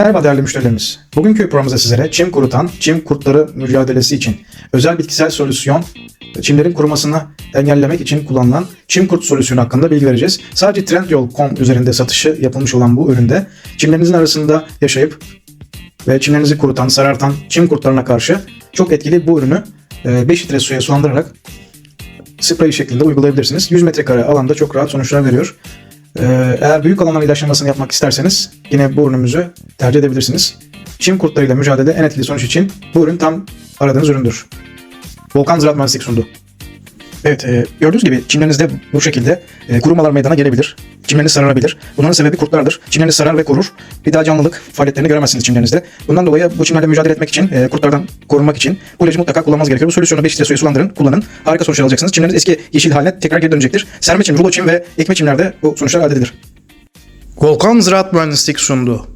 Merhaba değerli müşterilerimiz. Bugünkü programımızda sizlere çim kurutan, çim kurtları mücadelesi için özel bitkisel solüsyon, çimlerin kurumasını engellemek için kullanılan çim kurt solüsyonu hakkında bilgi vereceğiz. Sadece Trendyol.com üzerinde satışı yapılmış olan bu üründe çimlerinizin arasında yaşayıp ve çimlerinizi kurutan, sarartan çim kurtlarına karşı çok etkili bu ürünü e, 5 litre suya sulandırarak sprey şeklinde uygulayabilirsiniz. 100 metrekare alanda çok rahat sonuçlar veriyor. Ee, Eğer büyük alanların ilaçlamasını yapmak isterseniz yine bu ürünümüzü tercih edebilirsiniz. Çim kurtlarıyla mücadele en etkili sonuç için bu ürün tam aradığınız üründür. Volkan Ziraat Mühendislik sundu. Evet, e, gördüğünüz gibi çimlerinizde bu şekilde e, kurumalar meydana gelebilir. Çimleriniz sararabilir. Bunların sebebi kurtlardır. Çimleriniz sarar ve kurur. Bir daha canlılık faaliyetlerini göremezsiniz çimlerinizde. Bundan dolayı bu çimlerle mücadele etmek için, e, kurtlardan korunmak için bu ilacı mutlaka kullanmanız gerekiyor. Bu solüsyonu 5 litre suya sulandırın, kullanın. Harika sonuçlar alacaksınız. Çimleriniz eski yeşil haline tekrar geri dönecektir. Serme çim, rulo çim ve ekme çimlerde bu sonuçlar elde edilir. Volkan Ziraat Mühendislik sundu.